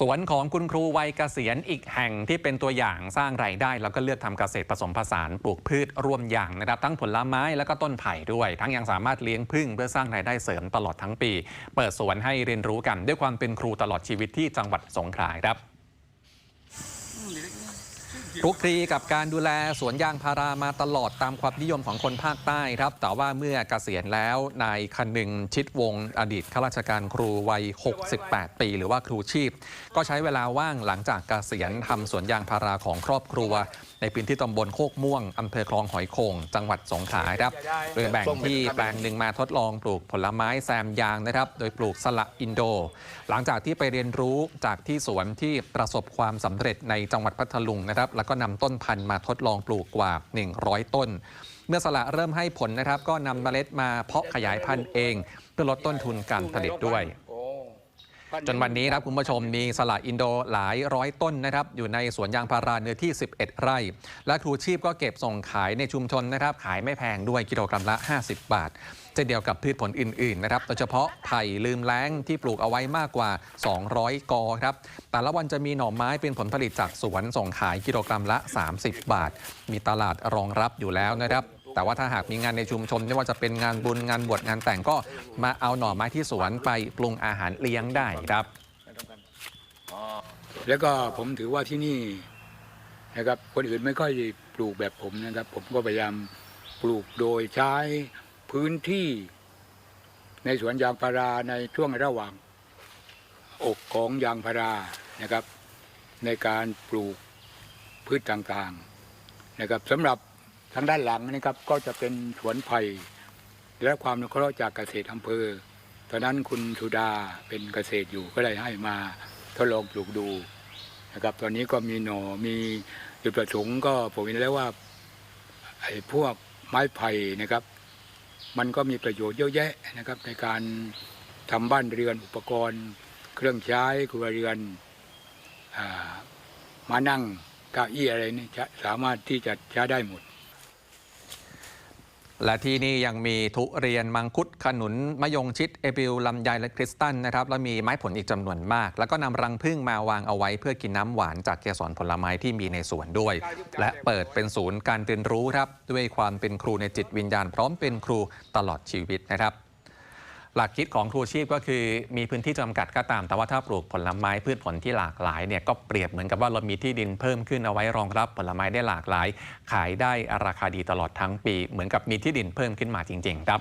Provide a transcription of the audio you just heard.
สวนของคุณครูวัยเกษียณอีกแห่งที่เป็นตัวอย่างสร้างรายได้ แล้วก็เลือกทำเกษตรผสมผสานปลูกพืชร่วมอย่างนะครับทั้งผลไม้แล้วก็ต้นไผ่ด้วย ทั้งยังสามารถเลี้ยงพึ่งเพื่อสร้างรายได้เสริมตลอดทั้งปี เปิดสวนให้เรียนรู้กันด้วยความเป็นครูตลอดชีวิตที่จังหวัดสงขลาครับ คลุกคลีกับการดูแลสวนยางพารามาตลอดตามความนิยมของคนภาคใต้ครับ แต่ว่าเมื่อเกษียณแล้วนายคนึงชิดวงศ์อดีตข้าราชการครูวัย 68 ปี หรือว่าครูชีพ ก็ใช้เวลาว่างหลังจากเกษียณทำสวนยางพาราของครอบครัว ในพื้นที่ตำบลโคกม่วงอำเภอคลองหอยโขงจังหวัดสงขลาครับโดยแบ่งที่แปลงหนึ่งมาทดลองปลูกผลไม้แซมยางนะครับ โดยปลูกสละอินโด หลังจากที่ไปเรียนรู้จากที่สวนที่ประสบความสำเร็จในจังหวัดพัทลุงนะครับแล้วก็นำต้นพันธุ์มาทดลองปลูกกว่า 100 ต้น เมื่อสละเริ่มให้ผลนะครับ ก็นำเมล็ดมาเพาะขยายพันธุ์เอง เพื่อลดต้นทุนการผลิตด้วย จนวันนี้ครับคุณผู้ชมมีสละอินโดหลายร้อยต้นนะครับอยู่ในสวนยางพาราเนื้อที่ 11 ไร่ และครูชีพก็เก็บส่งขายในชุมชนนะครับ ขายไม่แพงด้วยกิโลกรัมละ 50 บาทเช่นเดียวกับพืชผลอื่นๆนะครับโดยเฉพาะไผ่ลืมแล้งที่ปลูกเอาไว้มากกว่า 200 กอครับ แต่ละวันจะมีหน่อไม้เป็นผลผลิตจากสวนส่งขายกิโลกรัมละ 30 บาท มีตลาดรองรับอยู่แล้วนะครับ แต่ว่าถ้าหากมีงานในชุมชนไม่ว่าจะเป็นงานบุญงานบวชงานแต่งก็มาเอาหน่อไม้ที่สวนไปปรุงอาหารเลี้ยงได้ครับ แล้วก็ผมถือว่าที่นี่นะครับคนอื่นไม่ค่อยปลูกแบบผมนะครับ ผมก็พยายามปลูกโดยใช้พื้นที่ในสวนยางพาราในช่วงระหว่าง อกของยางพารานะครับ ในการปลูกพืชต่างๆนะครับสำหรับ ทางด้านหลังนะครับก็จะเป็นสวนไผ่และความนุเคราะห์จากเกษตรอำเภอ ตอนนั้นคุณสุดาเป็นเกษตรอยู่ก็เลยให้มาทดลองปลูกดูนะครับ ตอนนี้ก็มีหน่อมีจุดประสงค์ก็ผมเห็นแล้วว่าไอ้พวกไม้ไผ่นะครับ มันก็มีประโยชน์เยอะแยะนะครับ ในการทำบ้านเรือนอุปกรณ์ เครื่องใช้ครัวเรือนอามานั่งเก้าอี้อะไรนี่สามารถที่จะใช้ได้หมด และที่นี่ยังมีทุเรียนมังคุดขนุนมะยงชิดเอปิลลำไยและคริสตัลนะครับแล้วมีไม้ผลอีกจำนวนมาก แล้วก็นำรังผึ้งมาวางเอาไว้เพื่อกินน้ำหวานจากเกสรผลไม้ที่มีในสวนด้วย และเปิดเป็นศูนย์การเรียนรู้ครับด้วยความเป็นครูในจิตวิญญาณพร้อมเป็นครูตลอดชีวิตนะครับ หลักคิดของครูชีพก็คือมีพื้นที่จำกัดก็ตาม แต่ว่าถ้าปลูกผลไม้พืชผลที่หลากหลายเนี่ยก็เปรียบเหมือนกับว่าเรามีที่ดินเพิ่มขึ้นเอาไว้รองรับผลไม้ได้หลากหลาย ขายได้ราคาดีตลอดทั้งปี เหมือนกับมีที่ดินเพิ่มขึ้นมาจริง ๆ ครับ